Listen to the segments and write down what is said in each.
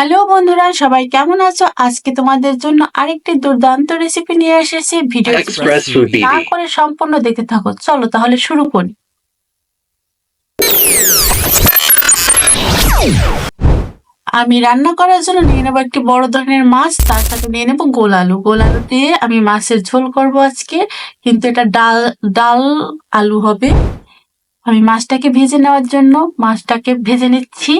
Hello বন্ধুরা সবাই কেমন আছো? আজকে তোমাদের জন্য আরেকটি দুর্দান্ত রেসিপি নিয়ে এসেছি ভিডিও না করে সম্পূর্ণ দেখতে থাকো। চলো তাহলে শুরু করি। আমি রান্না করার জন্য নিয়ে নেব একটি বড় ধরনের মাছ তার সাথে নিয়ে নেব গোল আলু। গোল আলু দিয়ে আমি মাছের ঝোল করব আজকে কিন্তু এটা ডাল ডাল আলু হবে। আমি মাছটাকে ভেজে নেওয়ার জন্য মাছটাকে ভেজে নিচ্ছি।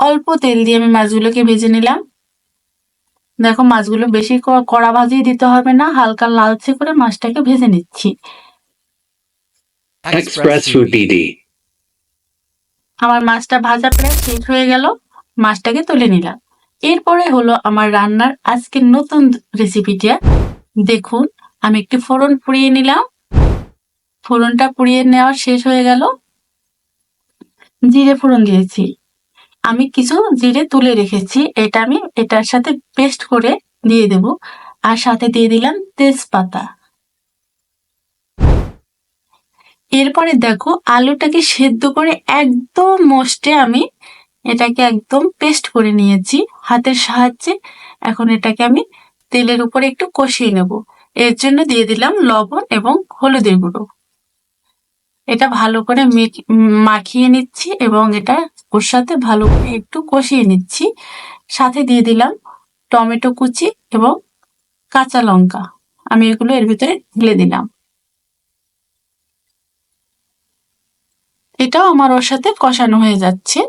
অল্প তেল দিয়ে আমি মাছগুলোকে ভেজে নিলাম। দেখো মাছগুলো বেশি কড়া ভাজিয়ে দিতে হবে না হালকা লালচে করে মাছটাকে ভেজে নিচ্ছি. আমার মাছটা ভাজা প্রায় শেষ হয়ে গেল মাছটাকে তুলে নিলাম। এরপরে হলো আমার রান্নার আজকের নতুন রেসিপিটা। দেখুন আমি একটি ফোড়ন পুড়িয়ে নিলাম। ফোড়নটা পুড়িয়ে নেওয়া শেষ হয়ে গেল। জিরে ফোড়ন দিয়েছি। আমি কিছু জিরে তুলে রেখেছি, এটা আমি এটার সাথে পেস্ট করে দিয়ে দেব আর সাথে দিয়ে দিলাম তেজপাতা। এরপরে দেখো আলুটাকে সেদ্ধ করে একদম মোস্টে আমি এটাকে একদম পেস্ট করে নিয়েছি হাতের সাহায্যে। এখন এটাকে আমি তেলের উপরে একটু কষিয়ে নেব। এর জন্য দিয়ে দিলাম লবণ এবং হলুদের গুঁড়ো। এটা ভালো করে মাখিয়ে নিচ্ছি এবং এটা ওর সাথে ভালো করে একটু কষিয়ে নিচ্ছি। সাথে দিয়ে দিলাম টমেটো কুচি এবং কাঁচা লঙ্কা। আমি এগুলো এর ভিতরে ঢেলে দিলাম। এটাও আমার ওর সাথে কষানো হয়ে যাচ্ছে।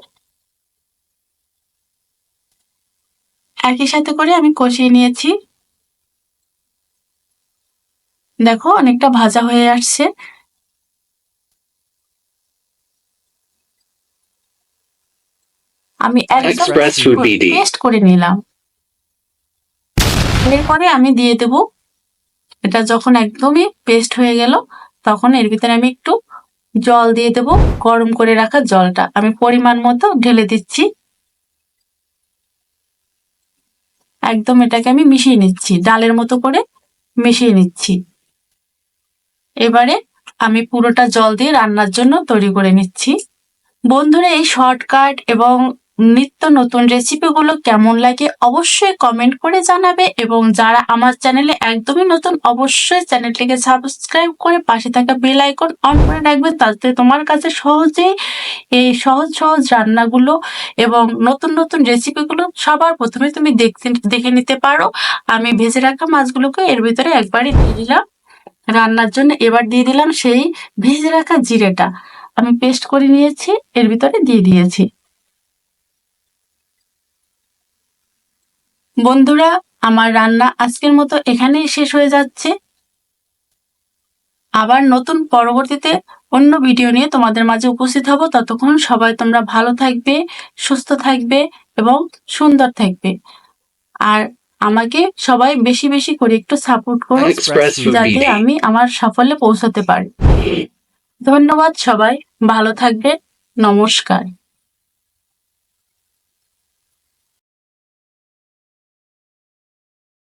একই সাথে করে আমি কষিয়ে নিয়েছি। দেখো অনেকটা ভাজা হয়ে আসছে। আমি একদম. পেস্ট করে নিলাম। এরপরে আমি দিয়ে দেব। এটা যখন একদমই পেস্ট হয়ে গেল তখন এর ভিতরে আমি একটু জল দিয়ে দেব গরম করে রাখা জলটা। আমি পরিমাণ মতো ঢেলে দিচ্ছি। একদম এটাকে আমি মিশিয়ে নিচ্ছি ডালের মতো করে মিশিয়ে নিচ্ছি। এবারে আমি পুরোটা জল দিয়ে রান্নার জন্য তৈরি করে নিচ্ছি। বন্ধুরা এই শর্টকাট এবং নিত্য নতুন রেসিপিগুলো কেমন লাগে অবশ্যই কমেন্ট করে জানাবে এবং যারা আমার চ্যানেলে একদমই নতুন অবশ্যই চ্যানেলটিকে সাবস্ক্রাইব করে পাশে থাকা বেল আইকন অন করে রাখবে, তাতে তোমার কাছে সহজেই এই সহজ সহজ রান্নাগুলো এবং নতুন নতুন রেসিপিগুলো সবার প্রথমে তুমি দেখতে, দেখে নিতে পারো। আমি ভেজে রাখা মাছগুলোকে এর ভিতরে একবারই দিয়ে দিলাম। রান্নার জন্য এবার দিয়ে দিলাম সেই ভেজে রাখা জিরেটা। আমি পেস্ট করে নিয়েছি, এর ভিতরে দিয়ে দিয়েছি। বন্ধুরা আমার রান্না আজকের মতো এখানেই শেষ হয়ে যাচ্ছে। আবার নতুন পরবর্তীতে অন্য ভিডিও নিয়ে তোমাদের মাঝে উপস্থিত হব। ততক্ষণ সবাই তোমরা ভালো থাকবে সুস্থ থাকবে এবং সুন্দর থাকবে। আর আমাকে সবাই বেশি বেশি করে একটু সাপোর্ট করো যাতে আমি আমার সাফল্যে পৌঁছাতে পারি। ধন্যবাদ সবাই ভালো থাকবে নমস্কার।